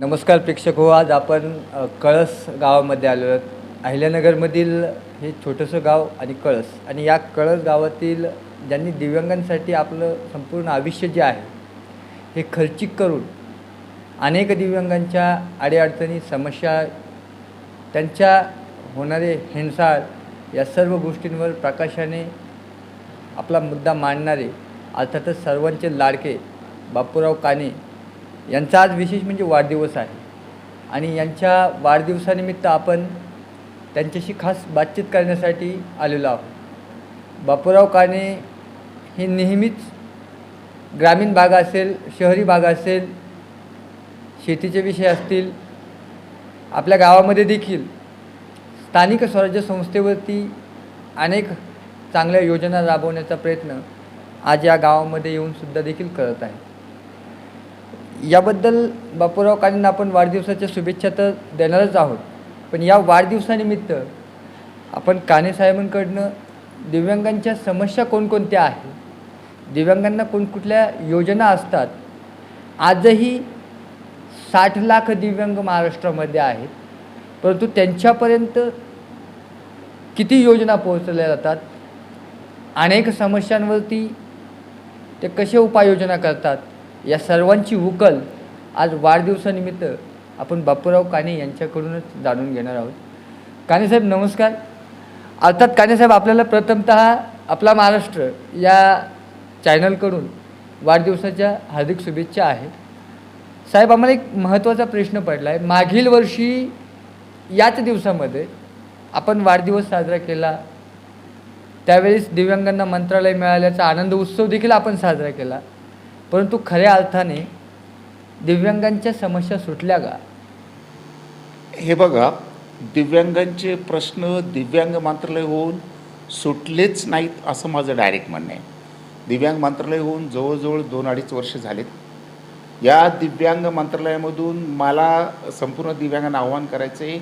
नमस्कार प्रेक्षक हो आज आपण कळस गावामध्ये आलो आहोत. अहिल्यानगरमधील हे छोटंसं गाव आणि कळस आणि या कळस गावातील ज्यांनी दिव्यांगांसाठी आपलं संपूर्ण आयुष्य जे आहे हे खर्चिक करून अनेक दिव्यांगांच्या अडीअडचणी समस्या त्यांच्या होणारे हिंसाळ या सर्व गोष्टींवर प्रकाशाने आपला मुद्दा मांडणारे अर्थातच सर्वांचे लाडके बापूराव काने यांचा आज विशेष म्हणजे वाढदिवस आहे. आणि यांच्या वाढदिवसानिमित्त आपण त्यांच्याशी खास बातचीत करण्यासाठी आलेलो आहोत. बापूराव काणे हे नेहमीच ग्रामीण भाग असेल शहरी भाग असेल शेतीचे विषय असतील आपल्या गावामध्ये देखील स्थानिक स्वराज्य संस्थेवरती अनेक चांगल्या योजना राबवण्याचा प्रयत्न आज या गावामध्ये येऊनसुद्धा देखील करत आहे याबद्दल बापूराव कालेंना आपण वाढदिवसाच्या शुभेच्छा तर देणारच आहोत. पण या वाढदिवसानिमित्त आपण काने साहेबांकडनं दिव्यांगांच्या समस्या कोणकोणत्या आहेत? दिव्यांगांना कोणकुठल्या योजना असतात? आजही साठ लाख दिव्यांग महाराष्ट्रामध्ये आहेत. परंतु त्यांच्यापर्यंत किती योजना पोहोचल्या जातात? अनेक समस्यांवरती ते कसे उपाययोजना करतात? या सर्वांची उकल आज वाढदिवसानिमित्त आपण बापूराव काने यांच्याकडूनच जाणून घेणार आहोत. कानेसाहेब नमस्कार. अर्थात कानेसाहेब आपल्याला प्रथमत आपला महाराष्ट्र या चॅनलकडून वाढदिवसाच्या हार्दिक शुभेच्छा आहेत. साहेब आम्हाला एक महत्त्वाचा प्रश्न पडला आहे मागील वर्षी याच दिवसामध्ये आपण वाढदिवस साजरा केला. त्यावेळेस दिव्यांगांना मंत्रालय मिळाल्याचा आनंद उत्सव देखील आपण साजरा केला. परंतु खऱ्या अर्थाने दिव्यांगांच्या समस्या सुटल्या का? हे बघा दिव्यांगांचे प्रश्न दिव्यांग मंत्रालय होऊन सुटलेच नाहीत असं माझं डायरेक्ट म्हणणं आहे. दिव्यांग मंत्रालय होऊन जवळजवळ दोन अडीच वर्ष झालेत. या दिव्यांग मंत्रालयामधून मला संपूर्ण दिव्यांगांना आव्हान करायचं आहे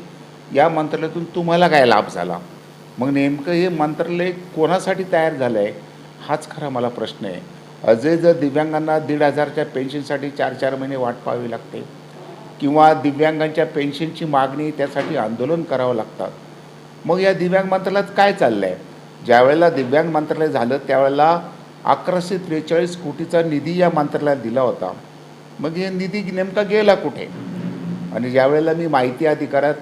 या मंत्रालयातून तुम्हाला काय लाभ झाला? मग नेमकं हे मंत्रालय कोणासाठी तयार झालं आहे हाच खरा मला प्रश्न आहे. अजय जर दिव्यांगांना दीड हजारच्या पेन्शनसाठी चार चार महिने वाट पाहावी लागते किंवा दिव्यांगांच्या पेन्शनची मागणी त्यासाठी आंदोलन करावं लागतात मग या दिव्यांग मंत्रालयात काय चाललं आहे ज्यावेळेला दिव्यांग मंत्रालय झालं त्यावेळेला अकराशे त्रेचाळीस कोटीचा निधी या मंत्रालयात दिला होता. मग हे निधी नेमका गेला कुठे? आणि ज्यावेळेला मी माहिती अधिकारात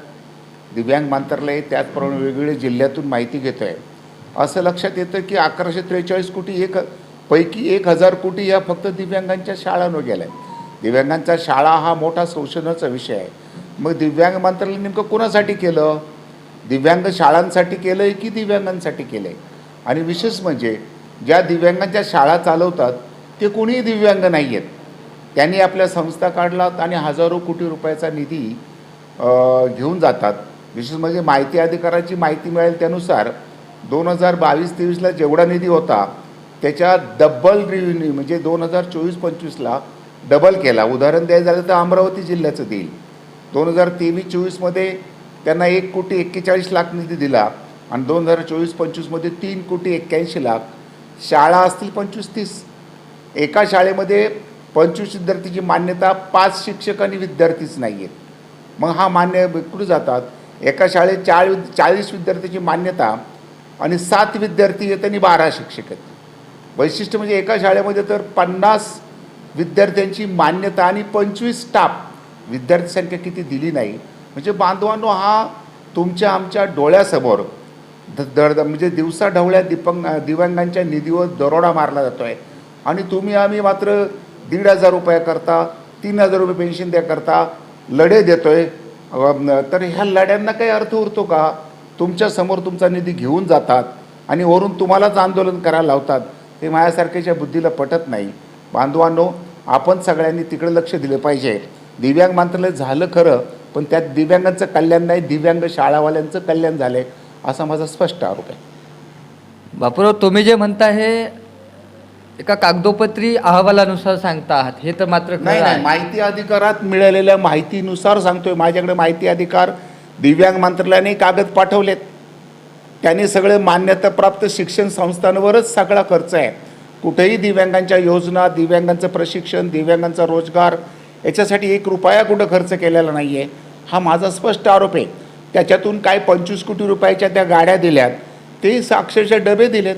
दिव्यांग मंत्रालय त्याचप्रमाणे वेगवेगळ्या जिल्ह्यातून माहिती घेतो आहे असं लक्षात येतं की अकराशे त्रेचाळीस कोटी एक पैकी एक हजार कोटी या फक्त दिव्यांगांच्या शाळांवर गेल्या. दिव्यांगांचा शाळा हा मोठा संशोधनाचा विषय आहे. मग दिव्यांग मंत्रालय नेमकं कोणासाठी केलं? दिव्यांग शाळांसाठी केलं आहे की दिव्यांगांसाठी केलं आहे आणि विशेष म्हणजे ज्या दिव्यांगांच्या शाळा चालवतात ते कोणीही दिव्यांग नाही आहेत त्यांनी आपल्या संस्था काढलात आणि हजारो कोटी रुपयाचा निधी घेऊन जातात. विशेष म्हणजे माहिती अधिकाराची माहिती मिळेल त्यानुसार दोन हजार बावीस तेवीसला जेवढा निधी होता त्याच्या डबल रिव्हेन्यू म्हणजे दोन हजार चोवीस पंचवीसला डबल केला. उदाहरण द्यायचं झालं तर अमरावती जिल्ह्याचं देईल. दोन हजार तेवीस चोवीसमध्ये त्यांना एक कोटी एक्केचाळीस लाख निधी दिला आणि दोन हजार चोवीस पंचवीसमध्ये तीन कोटी एक्क्याऐंशी लाख. शाळा असतील पंचवीस तीस. एका शाळेमध्ये पंचवीस विद्यार्थीची मान्यता पाच शिक्षक आणि विद्यार्थीच नाही आहेत मग हा मान्य कुठे जातात? एका शाळेत चाळी चाळीस विद्यार्थ्याची मान्यता आणि सात विद्यार्थी आहेत आणि बारा शिक्षक आहेत वैशिष्ट्य म्हणजे एका शाळेमध्ये तर पन्नास विद्यार्थ्यांची मान्यता आणि पंचवीस स्टाफ विद्यार्थी संख्या किती दिली नाही. म्हणजे बांधवांनो हा तुमच्या आमच्या डोळ्यासमोर द दड म्हणजे दिवसा ढवळ्या दिपंग दिव्यांगांच्या निधीवर दरोडा मारला जातो आहे आणि तुम्ही आम्ही मात्र दीड हजार रुपयाकरता तीन हजार रुपये पेन्शन द्याकरता लढे देतो आहे तर ह्या लढ्यांना काही अर्थ उरतो का? तुमच्यासमोर तुमचा निधी घेऊन जातात आणि वरून तुम्हालाच आंदोलन करायला लावतात. हे माझ्यासारख्याच्या बुद्धीला पटत नाही. बांधवांनो आपण सगळ्यांनी तिकडे लक्ष दिलं पाहिजे. दिव्यांग मंत्रालय झालं खरं पण त्यात दिव्यांगांचं कल्याण नाही दिव्यांग शाळावाल्यांचं कल्याण झालं आहे असा माझा स्पष्ट आरोप आहे. बापूराव तुम्ही जे म्हणता हे एका कागदोपत्री अहवालानुसार सांगता आहात. हे तर मात्र नाही. माहिती अधिकारात मिळालेल्या माहितीनुसार सांगतोय. माझ्याकडे माहिती अधिकार दिव्यांग मंत्रालयाने कागद पाठवलेत. त्याने सगळे मान्यताप्राप्त शिक्षण संस्थांवरच सगळा खर्च आहे. कुठेही दिव्यांगांच्या योजना दिव्यांगांचं प्रशिक्षण दिव्यांगांचा रोजगार याच्यासाठी एक रुपया कुठं खर्च केलेला नाही आहे हा माझा स्पष्ट आरोप आहे. त्याच्यातून काय पंचवीस कोटी रुपयाच्या त्या गाड्या दिल्यात ते अक्षरशः डबे दिलेत.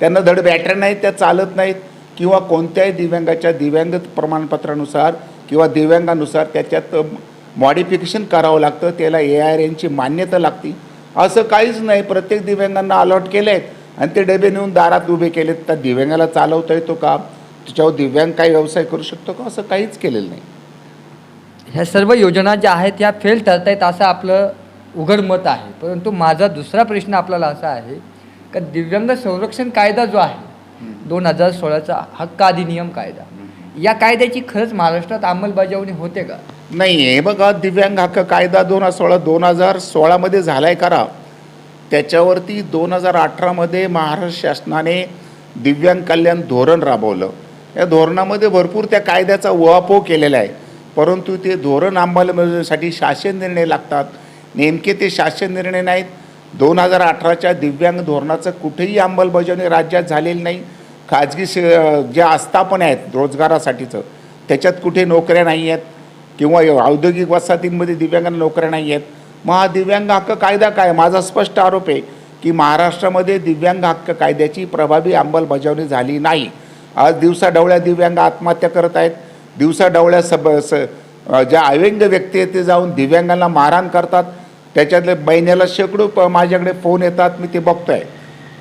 त्यांना धड बॅटऱ्या नाहीत त्या चालत नाहीत किंवा कोणत्याही दिव्यांगाच्या दिव्यांग प्रमाणपत्रानुसार किंवा दिव्यांगानुसार त्याच्यात मॉडिफिकेशन करावं लागतं त्याला ए आर एनची मान्यता लागती. असं काहीच नाही. प्रत्येक दिव्यांगांना अलॉट केले आहेत आणि ते डबे नेऊन दारात उभे केलेत. त्या दिव्यांगाला चालवता येतो का? त्याच्यावर दिव्यांग काही व्यवसाय करू शकतो का? असं काहीच केलेलं नाही. ह्या सर्व योजना ज्या आहेत ह्या फेल ठरत आहेत असं आपलं उघड मत आहे. परंतु माझा दुसरा प्रश्न आपल्याला असा आहे का दिव्यांग संरक्षण कायदा जो आहे दोन हजार सोळाचा हक्क अधिनियम कायदा या कायद्याची खरंच महाराष्ट्रात अंमलबजावणी होते का? नाही हे बघा दिव्यांग हक्क कायदा दोन हजार सोळा दोन हजार सोळामध्ये झाला आहे करा त्याच्यावरती दोन हजार अठरामध्ये महाराष्ट्र शासनाने दिव्यांग कल्याण धोरण राबवलं. या धोरणामध्ये भरपूर त्या कायद्याचा उहापोह केलेला आहे. परंतु ते धोरण अंमलबजावणीसाठी शासन निर्णय लागतात. नेमके ते शासन निर्णय नाहीत. दोन हजार अठराच्या दिव्यांग धोरणाचं कुठेही अंमलबजावणी राज्यात झालेली नाही. खाजगी श ज्या आस्थापना आहेत रोजगारासाठीचं त्याच्यात कुठे नोकऱ्या नाही आहेत किंवा औद्योगिक वसाहतींमध्ये दिव्यांगांना नोकऱ्या नाही आहेत. मग हा दिव्यांग हक्क कायदा काय? माझा स्पष्ट आरोप आहे की महाराष्ट्रामध्ये दिव्यांग हक्क कायद्याची प्रभावी अंमलबजावणी झाली नाही. आज दिवसाडवळ्या दिव्यांग आत्महत्या करत आहेत. दिवसाडवळ्या सब स ज्या अव्यंग व्यक्ती आहेत ते जाऊन दिव्यांगांना मारहाण करतात. त्याच्यातले महिन्याला शेकडो प माझ्याकडे फोन येतात मी ते बघतो आहे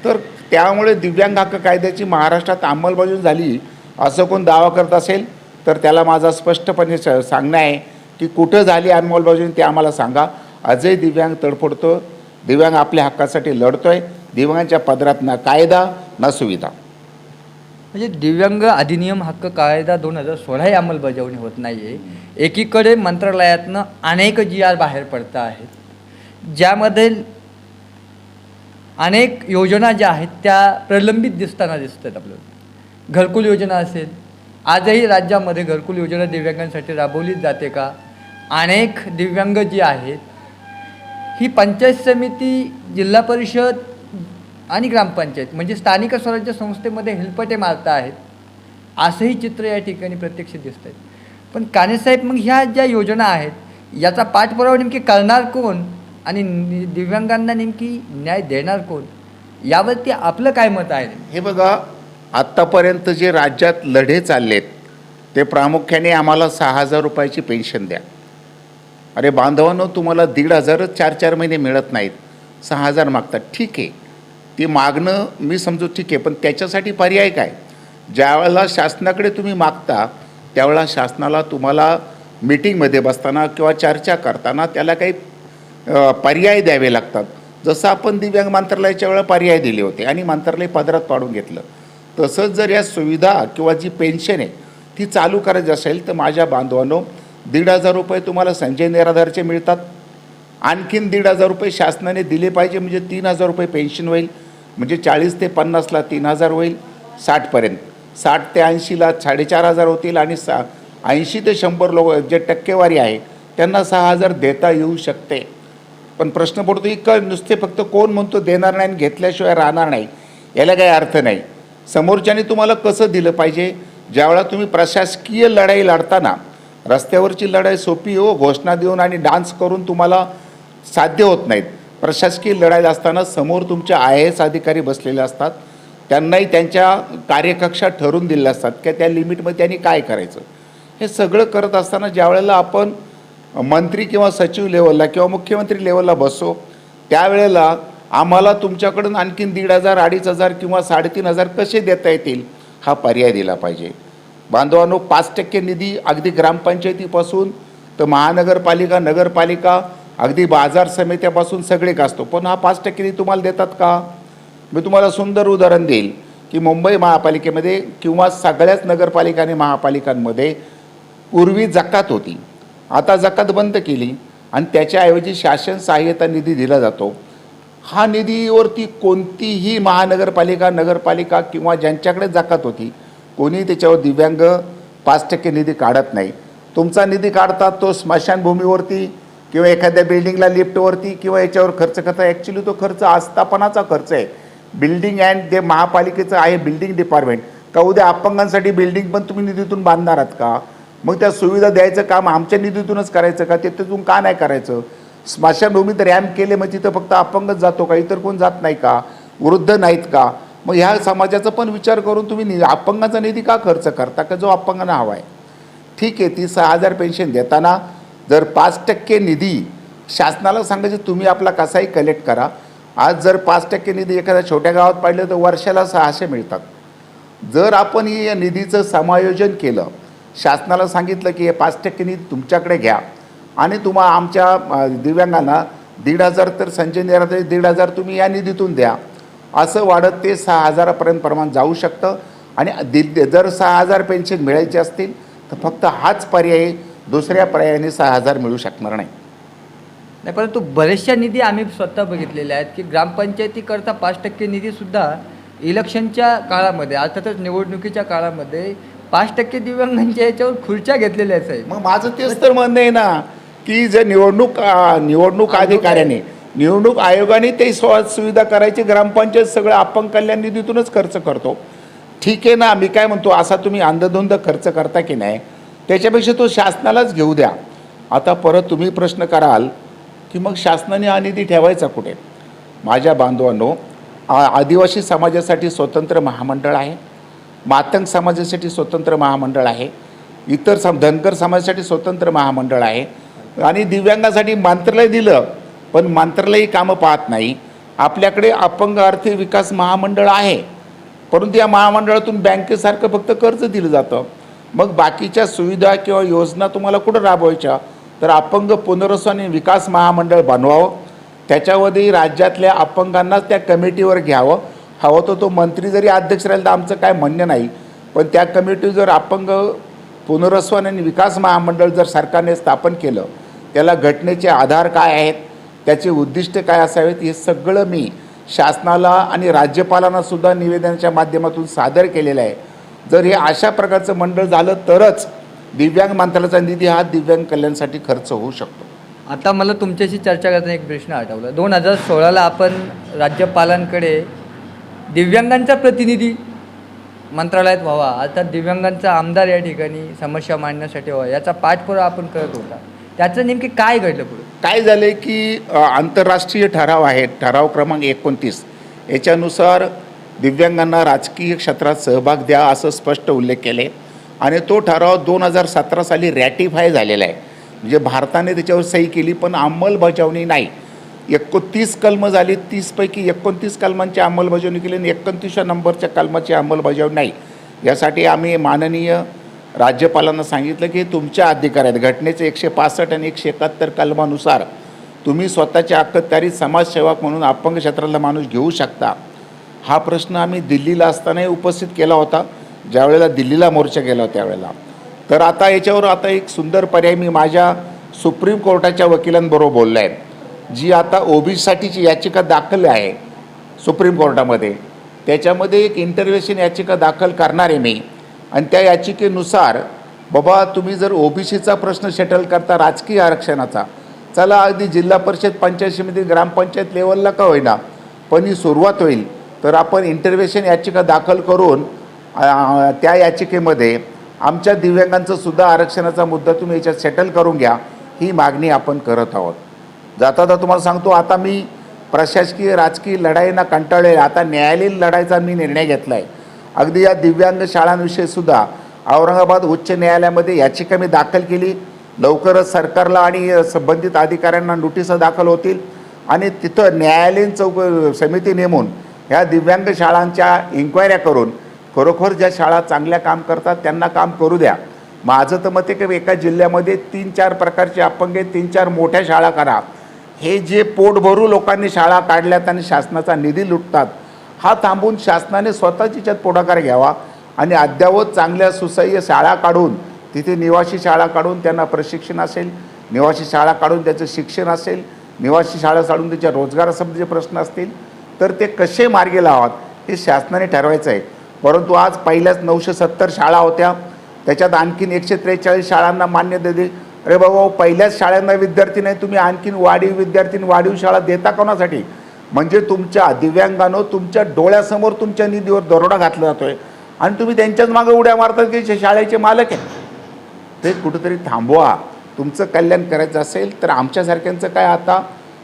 तर त्यामुळे दिव्यांग हक्क कायद्याची महाराष्ट्रात अंमलबजावणी झाली असं कोण दावा करत असेल? तर त्याला माझा स्पष्टपणे स सांगणं आहे की कुठं झाली अंमलबजावणी ते आम्हाला सांगा. अजय दिव्यांग तडफडतो. दिव्यांग आपल्या हक्कासाठी लढतो आहे दिव्यांगांच्या पदरात ना कायदा ना सुविधा. म्हणजे दिव्यांग अधिनियम हक्क कायदा दोन हजार सोळा ही अंमलबजावणी होत नाही आहे एकीकडे मंत्रालयातनं अनेक जी आर बाहेर पडत आहेत. ज्यामध्ये अनेक योजना ज्या आहेत त्या प्रलंबित दिसताना दिसतात आपल्याला. घरकुल योजना असेल आजही राज्यामध्ये घरकुल योजना दिव्यांगांसाठी राबवलीच जाते का? अनेक दिव्यांग जी आहेत ही पंचायत समिती जिल्हा परिषद आणि ग्रामपंचायत म्हणजे स्थानिक स्वराज्य संस्थेमध्ये हेलपटे मारता आहेत असंही चित्र या ठिकाणी प्रत्यक्ष दिसत आहेत पण कानेसाहेब मग ह्या ज्या योजना आहेत याचा पाठपुरावा नेमकी करणार कोण? आणि दिव्यांगांना नेमकी न्याय देणार कोण? यावरती आपलं काय मत आहे? हे बघा आत्तापर्यंत जे राज्यात लढे चाललेत ते प्रामुख्याने आम्हाला सहा हजार रुपयाची पेन्शन द्या. अरे बांधवांनो तुम्हाला दीड हजारच चार चार महिने मिळत नाहीत. सहा हजार मागतात. ठीक आहे. ती मागणं मी समजू ठीक आहे. पण त्याच्यासाठी पर्याय काय? ज्यावेळेला शासनाकडे तुम्ही मागता त्यावेळेला शासनाला तुम्हाला मीटिंगमध्ये बसताना किंवा चर्चा करताना त्याला काही पर्याय द्यावे लागतात. जसं आपण दिव्यांग मंत्रालयाच्या वेळा पर्याय दिले होते आणि मंत्रालय पदरात पाडून घेतलं. तसंच जर या सुविधा किंवा जी पेन्शन आहे ती चालू करायची असेल तर माझ्या बांधवांनो दीड हजार रुपये तुम्हाला संजय निराधारचे मिळतात. आणखीन दीड हजार रुपये शासनाने दिले पाहिजे म्हणजे तीन हजार रुपये पेन्शन होईल. म्हणजे चाळीस ते पन्नासला तीन हजार होईल साठपर्यंत साठ ते ऐंशीला साडेचार हजार होतील आणि सा ऐंशी ते शंभर लोक जे टक्केवारी आहे त्यांना सहा हजार देता येऊ शकते. पण प्रश्न पडतो की का नुसते फक्त कोण म्हणतो देणार नाही आणि घेतल्याशिवाय राहणार नाही याला काही अर्थ नाही. समोरच्याने तुम्हाला कसं दिलं पाहिजे? ज्यावेळा तुम्ही प्रशासकीय लढाई लढताना रस्त्यावरची लढाई सोपी हो घोषणा देऊन आणि डान्स करून तुम्हाला साध्य होत नाहीत. प्रशासकीय लढाई असताना समोर तुमचे आय एस अधिकारी बसलेले असतात. त्यांनाही त्यांच्या कार्यकक्षा ठरवून दिलेल्या असतात की त्या लिमिटमध्ये त्यांनी काय करायचं? हे सगळं करत असताना ज्यावेळेला आपण मंत्री किंवा सचिव लेवलला किंवा मुख्यमंत्री लेवलला बसो त्यावेळेला आम्हाला तुमच्याकडून आणखीन दीड हजार अडीच हजार किंवा साडेतीन हजार कसे देता येतील हा पर्याय दिला पाहिजे. बांधवांनो पाच टक्के निधी अगदी ग्रामपंचायतीपासून तर महानगरपालिका नगरपालिका अगदी बाजार समित्यापासून सगळे असतो पण हा पाच टक्के निधी तुम्हाला देतात का? मी तुम्हाला सुंदर उदाहरण देईल की मुंबई महापालिकेमध्ये किंवा सगळ्याच नगरपालिका आणि महापालिकांमध्ये पूर्वी जकात होती. आता जकात बंद केली आणि त्याच्याऐवजी शासन सहाय्यता निधी दिला जातो. हा निधीवरती कोणतीही महानगरपालिका नगरपालिका किंवा ज्यांच्याकडे जकात होती कोणी त्याच्यावर दिव्यांग पाच टक्के निधी काढत नाही. तुमचा निधी काढतात तो स्मशानभूमीवरती किंवा एखाद्या बिल्डिंगला लिफ्टवरती किंवा याच्यावर खर्च करता. ॲक्च्युली तो खर्च आस्थापनाचा खर्च आहे. बिल्डिंग अँड जे महापालिकेचं आहे बिल्डिंग डिपार्टमेंट का उद्या अपंगांसाठी बिल्डिंग पण तुम्ही निधीतून बांधणार आहात का? मग त्या सुविधा द्यायचं काम आमच्या निधीतूनच करायचं का? ते तिथून का नाही करायचं? स्मशानभूमीत रॅम्प केले मग तिथं फक्त अपंगच जातो का? इतर कोण जात नाही का? वृद्ध नाहीत का? मग ह्या समाजाचा पण विचार करून तुम्ही नि अपंगाचा निधी का खर्च करता का? जो अपंगांना हवा आहे. ठीक आहे ती सहा हजार पेन्शन देताना जर पाच टक्के निधी शासनाला सांगायचं तुम्ही आपला कसाही कलेक्ट करा. आज जर पाच टक्के निधी एखाद्या छोट्या गावात पाहिलं तर वर्षाला सहाशे मिळतात. जर आपण या निधीचं समायोजन केलं शासनाला सांगितलं की हे पाच टक्के निधी तुमच्याकडे घ्या. आणि तुम्हा आमच्या दिव्यांगांना दीड हजार तर संजय निराते दीड हजार तुम्ही या निधीतून द्या. असं वाढत ते सहा हजारापर्यंत प्रमाण जाऊ शकतं. आणि दि जर सहा हजार पेन्शन मिळायचे असतील तर फक्त हाच पर्याय दुसऱ्या पर्यायाने सहा हजार मिळू शकणार नाही. नाही परंतु बरेचशा निधी आम्ही स्वतः बघितलेल्या आहेत की ग्रामपंचायतीकरता पाच टक्के निधीसुद्धा इलेक्शनच्या काळामध्ये अर्थातच निवडणुकीच्या काळामध्ये पाच टक्के दिव्यांगांच्या याच्यावर खुर्च्या घेतलेल्या आहेत साहेब. मग माझं तेच तर म्हणणं आहे ना की जर निवडणूक निवडणूक अधिकाऱ्याने निवडणूक आयोगाने ते सुविधा करायची ग्रामपंचायत सगळं अपंग कल्याण निधीतूनच खर्च करतो. ठीक आहे ना मी काय म्हणतो असा तुम्ही अंधधुंद खर्च करता की नाही त्याच्यापेक्षा तो शासनालाच घेऊ द्या. आता परत तुम्ही प्रश्न कराल की मग शासनाने हा निधी ठेवायचा कुठे? माझ्या बांधवांनो आदिवासी समाजासाठी स्वतंत्र महामंडळ आहे मातंग समाजासाठी स्वतंत्र महामंडळ आहे इतर सम धनगर समाजासाठी स्वतंत्र महामंडळ आहे आणि दिव्यांगासाठी मंत्रालय दिलं पण मंत्रालयही कामं पाहत नाही. आपल्याकडे अपंग आर्थिक विकास महामंडळ आहे. परंतु या महामंडळातून बँकेसारखं फक्त कर्ज दिलं जातं. मग बाकीच्या सुविधा किंवा योजना तुम्हाला कुठं राबवायच्या? तर अपंग पुनर्वसन आणि विकास महामंडळ बनवावं. त्याच्यामध्ये राज्यातल्या अपंगांनाच त्या कमिटीवर घ्यावं. हवं तर तो मंत्री जरी अध्यक्ष राहील तर आमचं काय म्हणणं नाही. पण त्या कमिटी जर अपंग पुनर्वसन आणि विकास महामंडळ जर सरकारने स्थापन केलं त्याला घटनेचे आधार काय आहेत त्याचे उद्दिष्ट काय असावेत हे सगळं मी शासनाला आणि राज्यपालांनासुद्धा निवेदनाच्या माध्यमातून सादर केलेलं आहे. जर हे अशा प्रकारचं मंडळ झालं तरच दिव्यांग मंत्रालयाचा निधी हा दिव्यांग कल्याणसाठी खर्च होऊ शकतो. आता मला तुमच्याशी चर्चा करताना एक प्रश्न आठवला. दोन हजार सोळाला आपण राज्यपालांकडे दिव्यांगांचा प्रतिनिधी मंत्रालयात व्हावा अर्थात दिव्यांगांचा आमदार या ठिकाणी समस्या मांडण्यासाठी व्हावा याचा पाठपुरावा आपण करत होता. त्याचं नेमके काय घडलं पुढे? काय झाले की आंतरराष्ट्रीय ठराव आहेत. ठराव क्रमांक एकोणतीस. याच्यानुसार दिव्यांगांना राजकीय क्षेत्रात सहभाग द्या असं स्पष्ट उल्लेख केले. आणि तो ठराव दोन हजार सतरा साली रॅटिफाय झालेला आहे. म्हणजे भारताने त्याच्यावर सही केली पण अंमलबजावणी नाही. एकोणतीस कलमं झाली तीसपैकी एकोणतीस कलमांची अंमलबजावणी केली आणि एकोणतीसच्या नंबरच्या कलमाची अंमलबजावणी नाही. यासाठी आम्ही माननीय राज्यपालांना सांगितलं की तुमच्या अधिकारात घटनेचे एकशे पासष्ट आणि एकशे एकाहत्तर कलमानुसार तुम्ही स्वतःच्या अखत्यारीत समाजसेवक म्हणून अपंग क्षेत्रातला माणूस घेऊ शकता. हा प्रश्न आम्ही दिल्लीला असतानाही उपस्थित केला होता. ज्यावेळेला दिल्लीला मोर्चा गेला होता त्यावेळेला. तर आता याच्यावर आता एक सुंदर पर्याय मी माझ्या सुप्रीम कोर्टाच्या वकिलांबरोबर बोललो आहे जी आता ओबीसीसाठीची याचिका दाखल आहे सुप्रीम कोर्टामध्ये. त्याच्यामध्ये एक इंटरव्हेशन याचिका दाखल करणार आहे मी. आणि त्या याचिकेनुसार बाबा तुम्ही जर ओबीसीचा प्रश्न सेटल करता राजकीय आरक्षणाचा चला अगदी जिल्हा परिषद पंचायत समिती ग्रामपंचायत लेवलला का होईना पण ही सुरुवात होईल तर आपण इंटरव्हेशन याचिका दाखल करून त्या याचिकेमध्ये आमच्या दिव्यांगांचं सुद्धा आरक्षणाचा मुद्दा तुम्ही याच्यात सेटल करून घ्या ही मागणी आपण करत आहोत. जाता जाता तुम्हाला सांगतो आता मी प्रशासकीय राजकीय लढाईना कंटाळले आता न्यायालयीन लढाईचा मी निर्णय घेतला आहे अगदी या दिव्यांग शाळांविषयी सुद्धा औरंगाबाद उच्च न्यायालयामध्ये याचिका मी दाखल केली. लवकरच सरकारला आणि संबंधित अधिकाऱ्यांना नोटिसा दाखल होतील. आणि तिथं न्यायालयीन चौक समिती नेमून ह्या दिव्यांग शाळांच्या इन्क्वायऱ्या करून खरोखर ज्या शाळा चांगल्या काम करतात त्यांना काम करू द्या. माझं तर मत आहे की एका जिल्ह्यामध्ये तीन चार प्रकारचे अपंगे तीन चार मोठ्या शाळा करा. हे जे पोटभरू लोकांनी शाळा काढल्यात आणि शासनाचा निधी लुटतात हा थांबून शासनाने स्वतःची याच्यात पुढाकार घ्यावा आणि अद्यावत चांगल्या सुसह्य शाळा काढून तिथे निवासी शाळा काढून त्यांना प्रशिक्षण असेल निवासी शाळा काढून त्याचं शिक्षण असेल निवासी शाळा काढून त्याच्या रोजगारासंबंधीचे प्रश्न असतील तर ते कसे मार्गे लावात हे शासनाने ठरवायचं आहे. परंतु आज पहिल्याच नऊशे सत्तर शाळा होत्या त्याच्यात आणखीन एकशे त्रेचाळीस शाळांना मान्यता दिली. अरे बाबा पहिल्याच शाळांना विद्यार्थी नाही तुम्ही आणखीन वाढीव विद्यार्थी वाढीव शाळा देता कोणासाठी? म्हणजे तुमच्या दिव्यांगानं तुमच्या डोळ्यासमोर तुमच्या निधीवर दरोडा घातला जातोय. आणि तुम्ही त्यांच्याच मागे उड्या मारतात की शाळेचे मालक आहे ते कुठंतरी थांबवा. तुमचं कल्याण करायचं असेल तर आमच्यासारख्यांचं काय आता?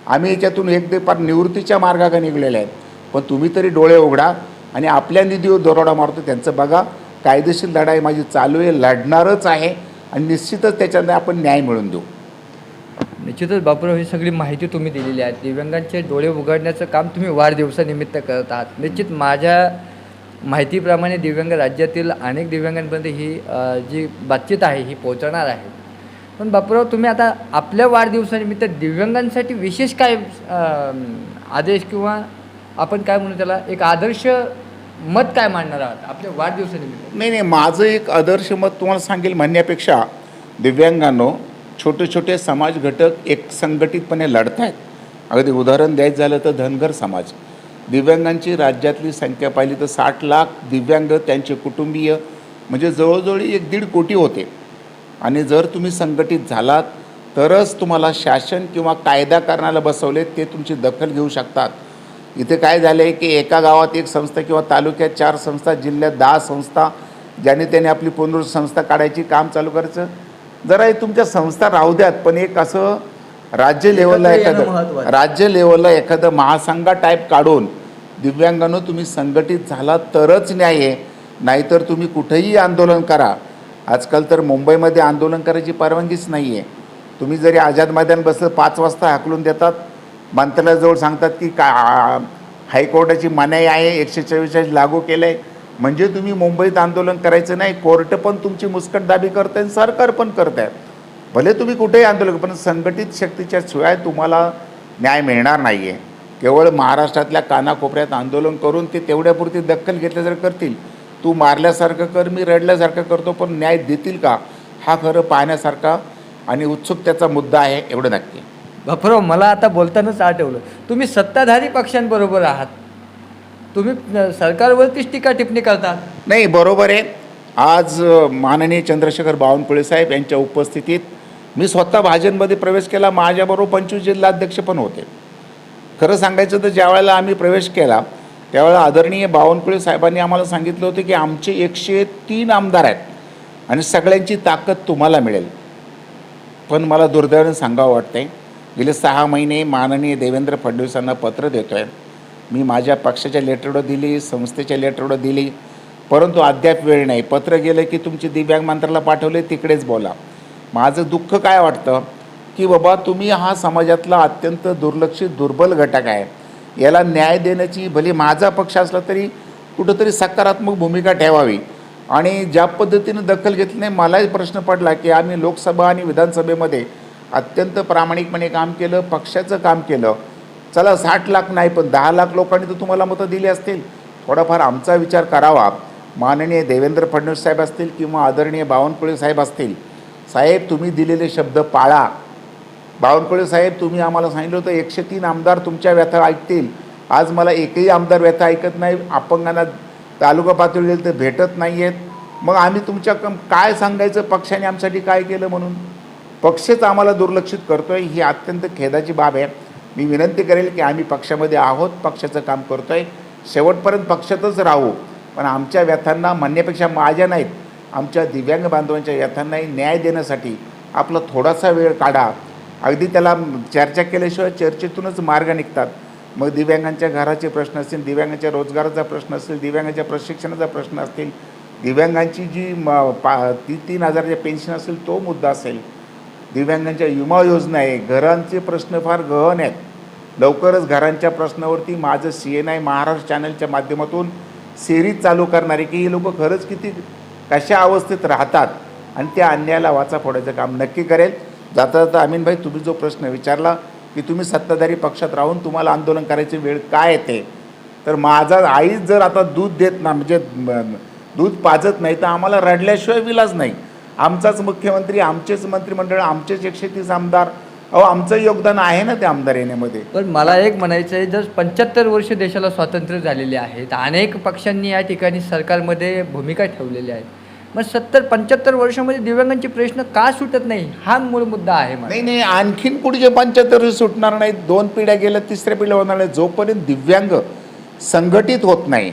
आम्ही याच्यातून एक पार निवृत्तीच्या मार्गाकडे निघलेले आहेत. पण तुम्ही तरी डोळे उघडा आणि आपल्या निधीवर दरोडा मारतो त्यांचं बघा. कायदेशीर लढाई माझी चालू आहे लढणारच आहे आणि निश्चितच त्याच्यानं आपण न्याय मिळवून देऊ. निश्चितच बापूराव ही सगळी माहिती तुम्ही दिलेली आहे. दिव्यांगांचे डोळे उघडण्याचं काम तुम्ही वाढदिवसानिमित्त करत आहात. निश्चित माझ्या माहितीप्रमाणे दिव्यांग राज्यातील अनेक दिव्यांगांपर्यंत ही जी बातचीत आहे ही पोहोचणार आहे. पण बापूराव तुम्ही आता आपल्या वाढदिवसानिमित्त दिव्यांगांसाठी विशेष काय आदेश किंवा आपण काय म्हणू त्याला एक आदर्श मत काय मांडणार आहात आपल्या वाढदिवसानिमित्त? नाही नाही माझं एक आदर्श मत तुम्हाला सांगेल म्हणण्यापेक्षा दिव्यांगांनो छोटे छोटे समाज घटक एक संघटितपणे लढत आहेत अगदी उदाहरण द्यायचं झालं तर धनगर समाज. दिव्यांगांची राज्यातली संख्या पाहिली तर साठ लाख दिव्यांग त्यांचे कुटुंबीय म्हणजे जवळजवळ एक दीड कोटी होते. आणि जर तुम्ही संघटित झालात तरच तुम्हाला शासन किंवा कायदा करण्याला बसवले ते तुमची दखल घेऊ शकतात. इथे काय झालं आहे की एका गावात एक संस्था किंवा तालुक्यात चार संस्था जिल्ह्यात दहा संस्था ज्याने त्याने आपली पुनर्संस्था काढायची काम चालू करायचं? जरा हे तुमच्या संस्था राहू द्यात पण एक असं राज्य लेवलला एखादं. राज्य लेवलला एखादं महासंघा टाईप काढून दिव्यांगांनो तुम्ही संघटित झाला तरच न्याय आहे. नाहीतर तुम्ही कुठेही आंदोलन करा. आजकाल तर मुंबईमध्ये आंदोलन करायची परवानगीच नाही आहे तुम्ही जरी आझाद मैदान बसलं पाच वाजता हाकलून देतात. मंत्रालयाजवळ सांगतात की का हायकोर्टाची मनाई आहे एकशे चव्वेचाळीस लागू केलं आहे म्हणजे तुम्ही मुंबईत आंदोलन करायचं नाही कोर्ट पण तुमची मुस्कटदाबी करत आहे सरकार पण करत आहे भले तुम्ही कुठेही आंदोलन पण संघटित शक्तीच्या शिवाय तुम्हाला न्याय मिळणार नाही आहे केवळ महाराष्ट्रातल्या कानाकोपऱ्यात आंदोलन करून ते तेवढ्यापुरती दखल घेतल्या जर करतील तू मारल्यासारखं कर मी रडल्यासारखं करतो पण न्याय देतील का? हा खरं पाहण्यासारखा आणि उत्सुकतेचा मुद्दा आहे एवढं नक्की. बापूराव मला आता बोलतानाच आठवलं तुम्ही सत्ताधारी पक्षांबरोबर आहात. तुम्ही सरकारवरतीच टीका टिप्पणी करतात नाही बरोबर आहे. आज माननीय चंद्रशेखर बावनकुळे साहेब यांच्या उपस्थितीत मी स्वतः भाजनमध्ये प्रवेश केला. माझ्याबरोबर पंचवीस जिल्हाध्यक्ष पण होते. खरं सांगायचं तर ज्यावेळेला आम्ही प्रवेश केला त्यावेळेला आदरणीय बावनकुळे साहेबांनी आम्हाला सांगितलं होतं की आमचे एकशे तीन आमदार आहेत आणि सगळ्यांची ताकद तुम्हाला मिळेल. पण मला दुर्दैवाने सांगावं वाटतंय गेले सहा महिने माननीय देवेंद्र फडणवीसांना पत्र देतो आहे मी माझ्या पक्षाच्या लेटरडं दिली संस्थेच्या लेटरडं दिली. परंतु अद्याप वेळ नाही. पत्र गेलं की तुमची दिव्यांग मंत्राला पाठवले तिकडेच बोला. माझं दुःख काय वाटतं? की बाबा तुम्ही हा समाजातला अत्यंत दुर्लक्षित दुर्बल घटक आहे. याला न्याय देण्याची भले माझा पक्ष असला तरी कुठंतरी सकारात्मक भूमिका ठेवावी. आणि ज्या पद्धतीनं दखल घेतली नाही मलाही प्रश्न पडला की आम्ही लोकसभा आणि विधानसभेमध्ये अत्यंत प्रामाणिकपणे काम केलं पक्षाचं काम केलं. चला साठ लाख नाही पण दहा लाख लोकांनी तर तुम्हाला मतं दिली असतील. थोडाफार आमचा विचार करावा. माननीय देवेंद्र फडणवीस साहेब असतील किंवा आदरणीय बावनकुळे साहेब असतील. साहेब तुम्ही दिलेले शब्द पाळा. बावनकुळे साहेब तुम्ही आम्हाला सांगितलं होतं एकशे तीन आमदार तुमच्या व्यथा ऐकतील. आज मला एकही आमदार व्यथा ऐकत नाही. अपंगांना तालुका पातळीवर तर भेटत नाही आहेत मग आम्ही तुमच्या कम काय सांगायचं? पक्षाने आमच्यासाठी काय केलं म्हणून? पक्षच आम्हाला दुर्लक्षित करतो आहे ही अत्यंत खेदाची बाब आहे. मी विनंती करेल की आम्ही पक्षामध्ये आहोत पक्षाचं काम करतोय. शेवटपर्यंत पक्षातच राहू. पण आमच्या व्यथांना म्हणण्यापेक्षा माझ्या नाहीत आमच्या दिव्यांग बांधवांच्या व्यथांनाही न्याय देण्यासाठी आपला थोडासा वेळ काढा. अगदी त्याला चर्चा केल्याशिवाय चर्चेतूनच मार्ग निघतात. मग दिव्यांगांच्या घराचे प्रश्न असतील दिव्यांगांच्या रोजगाराचा प्रश्न असेल दिव्यांगांच्या प्रशिक्षणाचा प्रश्न असतील दिव्यांगांची जी म पा ती तीन हजारचे पेन्शन असेल तो मुद्दा असेल. दिव्यांगांच्या विमा योजना आहे. घरांचे प्रश्न फार गहन आहेत. लवकरच घरांच्या प्रश्नावरती माझं सी एन आय महाराष्ट्र चॅनलच्या माध्यमातून सिरीज चालू करणार आहे की ही लोकं खरंच किती कशा अवस्थेत राहतात आणि त्या अन्यायाला वाचा फोडायचं काम नक्की करेल. जाता जाता अमीनभाई तुम्ही जो प्रश्न विचारला की तुम्ही सत्ताधारी पक्षात राहून तुम्हाला आंदोलन करायची वेळ काय येते? तर माझा आईच जर आता दूध देत ना म्हणजे दूध पाजत नाही तर आम्हाला रडल्याशिवाय विलाज नाही. आमचाच मुख्यमंत्री आमचेच मंत्रिमंडळ आमचेच एकशे तीस आमदार. अहो आमचं योगदान आहे ना ते आमदार येण्यामध्ये? पण मला एक म्हणायचं आहे जर पंच्याहत्तर वर्ष देशाला स्वातंत्र्य झालेले आहेत अनेक पक्षांनी या ठिकाणी सरकारमध्ये भूमिका ठेवलेल्या आहेत. मग सत्तर पंच्याहत्तर वर्षामध्ये दिव्यांगांचे प्रश्न का सुटत नाही? हा मूळ मुद्दा आहे मला. नाही नाही आणखीन पुढचे पंच्याहत्तर सुटणार नाहीत दोन पिढ्या गेल्या तिसऱ्या पिढ्या होणार नाही जोपर्यंत दिव्यांग संघटित होत नाही.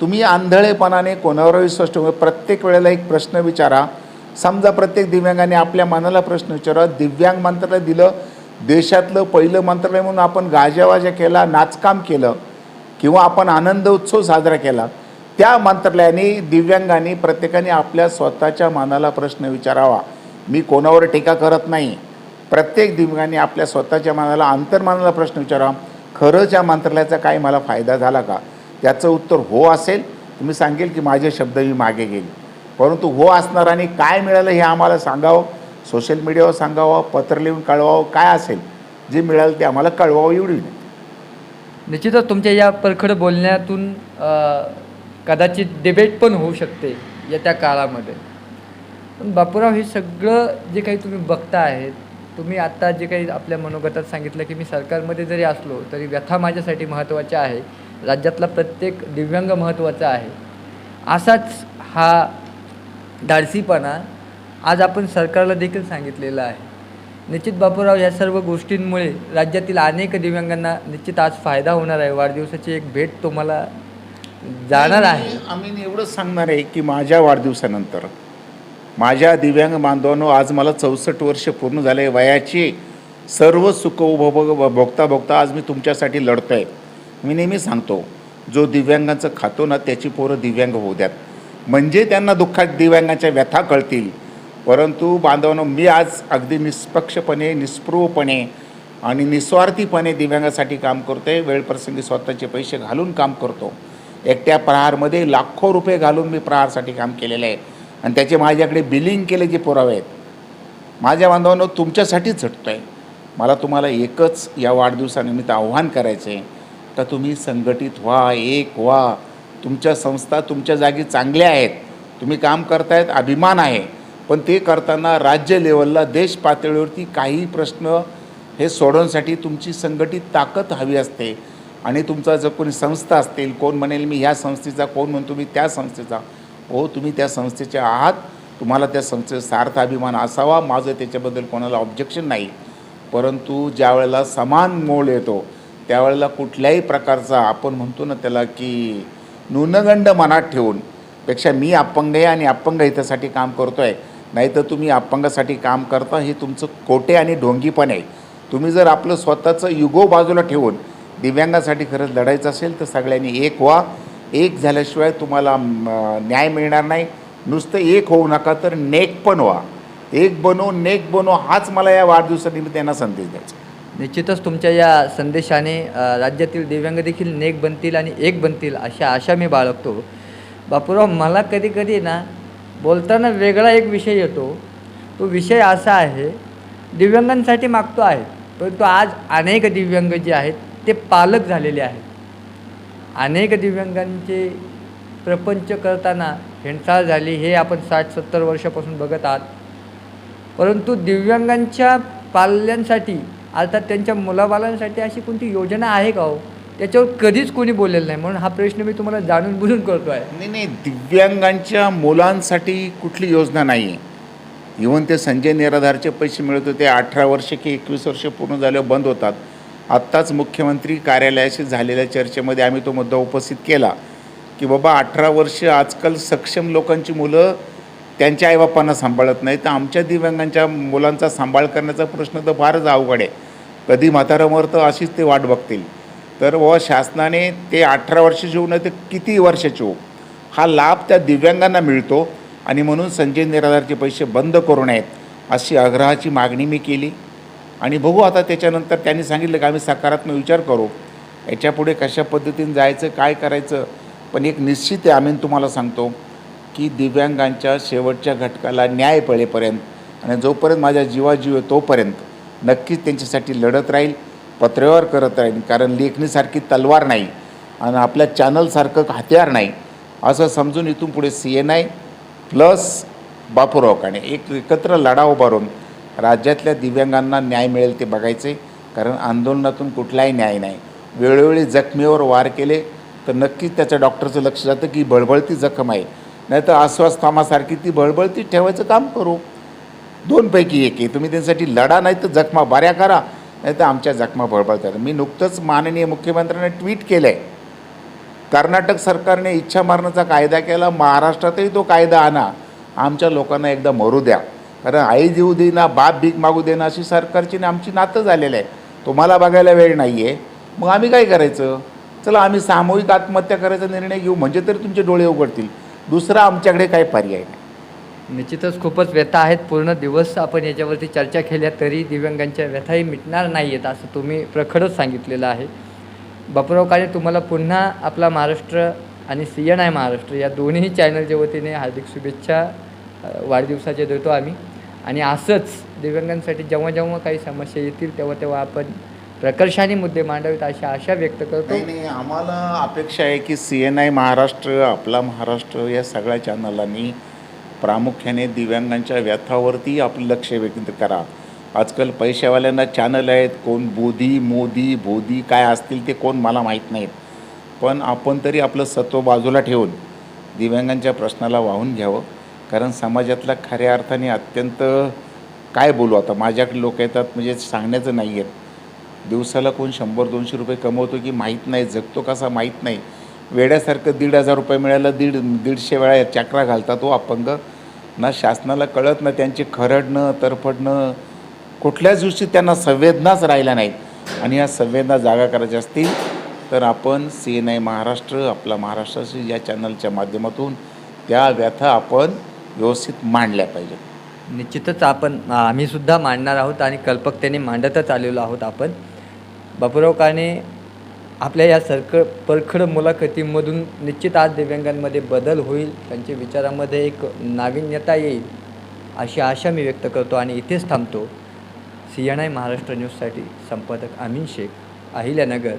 तुम्ही आंधळेपणाने कोणावर विश्वास ठेवू प्रत्येक वेळेला एक प्रश्न विचारा समजा प्रत्येक दिव्यांगाने आपल्या मनाला प्रश्न विचारावा. दिव्यांग मंत्रालय दिलं देशातलं पहिलं मंत्रालय म्हणून आपण गाजावाजा केला नाचकाम केलं किंवा आपण आनंद उत्सव साजरा केला त्या मंत्रालयाने दिव्यांगांनी प्रत्येकाने आपल्या स्वतःच्या मनाला प्रश्न विचारावा. मी कोणावर टीका करत नाही. प्रत्येक दिव्यांगाने आपल्या स्वतःच्या मनाला अंतर्मनाला प्रश्न विचारावा. खरंच या मंत्रालयाचा काय मला फायदा झाला का? त्याचं उत्तर हो असेल. तर मी सांगेल की माझे शब्द मी मागे गेले परंतु हो असणार आणि काय मिळालं हे आम्हाला सांगावं सोशल मीडियावर सांगावं पत्र लिहून कळवावं काय असेल जे मिळालं ते आम्हाला कळवावं एवढी निश्चितच तुमच्या या परखड बोलण्यातून कदाचित डिबेट पण होऊ शकते येत्या काळामध्ये. पण बापूराव हे सगळं जे काही तुम्ही बघता आहेत तुम्ही आत्ता जे काही आपल्या मनोगतात सांगितलं की मी सरकारमध्ये जरी असलो तरी व्यथा माझ्यासाठी महत्त्वाच्या आहे. राज्यातला प्रत्येक दिव्यांग महत्त्वाचा आहे. असाच हा धाडसीपणा आज आपण सरकारला देखील सांगितलेला आहे. निश्चित बापूराव या सर्व गोष्टींमुळे राज्यातील अनेक दिव्यांगांना निश्चित आज फायदा होणार आहे. वाढदिवसाची एक भेट तुम्हाला जाणार आहे. आम्ही एवढंच सांगणार आहे की माझ्या वाढदिवसानंतर माझ्या दिव्यांग बांधवांनो आज मला चौसष्ट वर्ष पूर्ण झाले. वयाची सर्व सुख उपभोग भोगता भोगता आज मी तुमच्यासाठी लढतो आहे मी नेहमी सांगतो जो दिव्यांगाचं खातो ना त्याची पोरं दिव्यांग होऊ द्यात. म्हणजे त्यांना दुःखात दिव्यांगाच्या व्यथा कळतील. परंतु बांधवांनो मी आज अगदी निष्पक्षपणे निस्पृहपणे आणि निस्वार्थीपणे दिव्यांगासाठी काम करतो आहे वेळप्रसंगी स्वतःचे पैसे घालून काम करतो. एकट्या प्रहारमध्ये लाखो रुपये घालून मी प्रहारसाठी काम केलेलं आहे. आणि त्याचे माझ्याकडे बिलिंग केले जे पुरावे आहेत. माझ्या बांधवांनो तुमच्यासाठीच झटतो आहे मला तुम्हाला एकच या वाढदिवसानिमित्त आव्हान करायचं आहे तर तुम्ही संघटित व्हा एक व्हा. तुमच्या संस्था तुमच्या जागी चांगल्या आहेत. तुम्ही काम करतायत अभिमान आहे. पण ते करताना राज्य लेवलला देश पातळीवरती काही प्रश्न हे सोडवण्यासाठी तुमची संघटित ताकद हवी असते. आणि तुमचा जर कोणी संस्था असतील कोण म्हणेल मी ह्या संस्थेचा कोण म्हणतो मी त्या संस्थेचा हो तुम्ही त्या संस्थेचे आहात. तुम्हाला त्या संस्थेचा सार्थ अभिमान असावा. माझं त्याच्याबद्दल कोणाला ऑब्जेक्शन नाही. परंतु ज्या वेळेला समान मोल येतो त्यावेळेला कुठल्याही प्रकारचा आपण म्हणतो ना त्याला की न्यूनगंड मनात ठेवून पेक्षा मी अपंग आहे आणि अपंग हितासाठी काम करतो आहे नाही तर तुम्ही अपंगासाठी काम करता हे तुमचं कोटे आणि ढोंगीपण आहे. तुम्ही जर आपलं स्वतःचं युगो बाजूला ठेवून दिव्यांगासाठी खरंच लढायचं असेल तर सगळ्यांनी एक व्हा. एक झाल्याशिवाय तुम्हाला न्याय मिळणार नाही. नुसतं एक होऊ नका तर नेक पण व्हा. एक बनो नेक बनो हाच मला या वाढदिवसानिमित्त त्यांना संदेश द्यायचा. निश्चितच तुमच्या या संदेशाने राज्यातील दिव्यांग देखील नेक बनतील आणि एक बनतील अशा आशा मी बाळगतो. बापूराव मला कधी कधी ना बोलताना वेगळा एक विषय येतो. तो विषय असा आहे दिव्यांगांसाठी मागतो आहे परंतु आज अनेक दिव्यांग जे आहेत ते पालक झालेले आहेत. अनेक दिव्यांगांचे प्रपंच करताना हेंडसाळ झाली हे आपण साठ सत्तर वर्षापासून बघत आहात. परंतु दिव्यांगांच्या पाल्यांसाठी अर्थात त्यांच्या मुलाबालांसाठी अशी कोणती योजना आहे का हो? त्याच्यावर कधीच कोणी बोललेलं नाही. म्हणून हा प्रश्न मी तुम्हाला जाणून बुजून करतो आहे. नाही नाही दिव्यांगांच्या मुलांसाठी कुठली योजना नाही आहे इवन ते संजय निराधारचे पैसे मिळत होते अठरा वर्ष की एकवीस वर्ष पूर्ण झाल्यावर बंद होतात. आत्ताच मुख्यमंत्री कार्यालयाशी झालेल्या चर्चेमध्ये आम्ही तो मुद्दा उपस्थित केला की बाबा अठरा वर्ष आजकाल सक्षम लोकांची मुलं त्यांच्या आईबापांना सांभाळत नाही. तर आमच्या दिव्यांगांच्या मुलांचा सांभाळ करण्याचा प्रश्न तर फारच अवघड आहे. कधी म्हातारं मरतं अशीच ते वाट बघतील. तर व शासनाने ते अठरा वर्षाचे होऊ नये ते किती वर्षाचे हो? हा लाभ त्या दिव्यांगांना मिळतो आणि म्हणून संजय निराधारचे पैसे बंद करू नयेत अशी आग्रहाची मागणी मी केली. आणि बघू आता त्याच्यानंतर त्यांनी सांगितलं की आम्ही सकारात्मक विचार करू. याच्यापुढे कशा पद्धतीने जायचं काय करायचं? पण एक निश्चित आहे आम्ही तुम्हाला सांगतो. की दिव्यांगांच्या शेवटच्या घटकाला न्याय पळेपर्यंत आणि जोपर्यंत माझ्या जीवाजीव आहे तोपर्यंत नक्कीच त्यांच्यासाठी लढत राहील पत्रव्यवहार करत राहील कारण लेखणीसारखी तलवार नाही आणि आपल्या चॅनलसारखं हत्यार नाही असं समजून इथून पुढे C N I plus Bapurao Kane एक एकत्र लढा उभारून राज्यातल्या दिव्यांगांना न्याय मिळेल ते बघायचे कारण आंदोलनातून कुठलाही न्याय नाही. वेळोवेळी जखमीवर वार केले तर नक्कीच त्याच्या डॉक्टरचं लक्ष जातं की बळबळती जखम आहे. नाहीतर आश्वास अस्वस्थामासारखी ती बळबळती ठेवायचं काम करू. दोनपैकी एक आहे. तुम्ही त्यांच्यासाठी लढा नाही तर जखमा बऱ्या करा नाही तर आमच्या जखमा बळबळतात मी नुकतंच माननीय मुख्यमंत्र्यांना ट्विट केलं आहे कर्नाटक सरकारने इच्छा मारण्याचा कायदा केला महाराष्ट्रातही तो कायदा आणा. आमच्या लोकांना एकदा मरू द्या. कारण आई देऊ देईना बाप भीक मागू देना अशी सरकारची ना आमची नातं झालेलं आहे. तुम्हाला बघायला वेळ नाही आहे मग आम्ही काय करायचं? चला आम्ही सामूहिक आत्महत्या करायचा निर्णय घेऊ. म्हणजे तरी तुमचे डोळे उघडतील. दुसरा आमच्याकडे काही पर्याय नाही. निश्चितच खूपच व्यथा आहेत. पूर्ण दिवस आपण याच्यावरती चर्चा केल्या तरी दिव्यांगांच्या व्यथाही मिटणार नाही आहेत असं तुम्ही प्रखरच सांगितलेलं आहे. बापूराव काळे तुम्हाला पुन्हा आपला महाराष्ट्र आणि सी एन आय महाराष्ट्र या दोन्ही चॅनलच्या वतीने हार्दिक शुभेच्छा वाढदिवसाचे वाढदिवसाच्या देतो आम्ही. आणि असंच दिव्यांगांसाठी जेव्हा जेव्हा काही समस्या येतील तेव्हा तेव्हा आपण प्रकर्षाने मुद्दे मांडावेत अशी आशा व्यक्त करतो. नाही नाही आम्हाला अपेक्षा आहे की सी एन आय महाराष्ट्र आपला महाराष्ट्र या सगळ्या चॅनलांनी प्रामुख्याने दिव्यांगांच्या व्यथावरती आपलं लक्ष व्यक्त करा. आजकाल पैशावाल्यांना चॅनल आहेत कोण बोधी मोदी बोधी काय असतील ते कोण मला माहीत नाहीत. पण आपण तरी आपलं सत्व बाजूला ठेवून दिव्यांगांच्या प्रश्नाला वाहून घ्यावं. कारण समाजातला खऱ्या अर्थाने अत्यंत काय बोलू आता माझ्याकडे लोक येतात म्हणजे सांगण्याचं नाही आहेत दिवसाला कोण शंभर दोनशे रुपये कमवतो की माहीत नाही जगतो कसा माहीत नाही. वेड्यासारखं दीड हजार रुपये मिळायला दीड दीडशे वेळा चक्रा घालतात तो अपंग. ना शासनाला कळत ना त्यांचे खरडणं तरफडणं कुठल्याच दिवशी त्यांना संवेदनाच राहिल्या नाहीत. आणि या संवेदना जागा करायच्या असतील तर आपण सी एन आय महाराष्ट्र आपला महाराष्ट्राशी या चॅनलच्या माध्यमातून त्या व्यथा आपण व्यवस्थित मांडल्या पाहिजेत. निश्चितच आपण आम्हीसुद्धा मांडणार आहोत आणि कल्पकतेने मांडतच आलेलो आहोत आपण. बापूराव काणे आपल्या या सरक परखड मुलाखतीमधून निश्चित आज दिव्यांगांमध्ये बदल होईल त्यांच्या विचारामध्ये एक नाविन्यता येईल अशी आशा मी व्यक्त करतो आणि इथेच थांबतो. सी एन आय महाराष्ट्र न्यूजसाठी संपादक अमीन शेख अहिल्यानगर.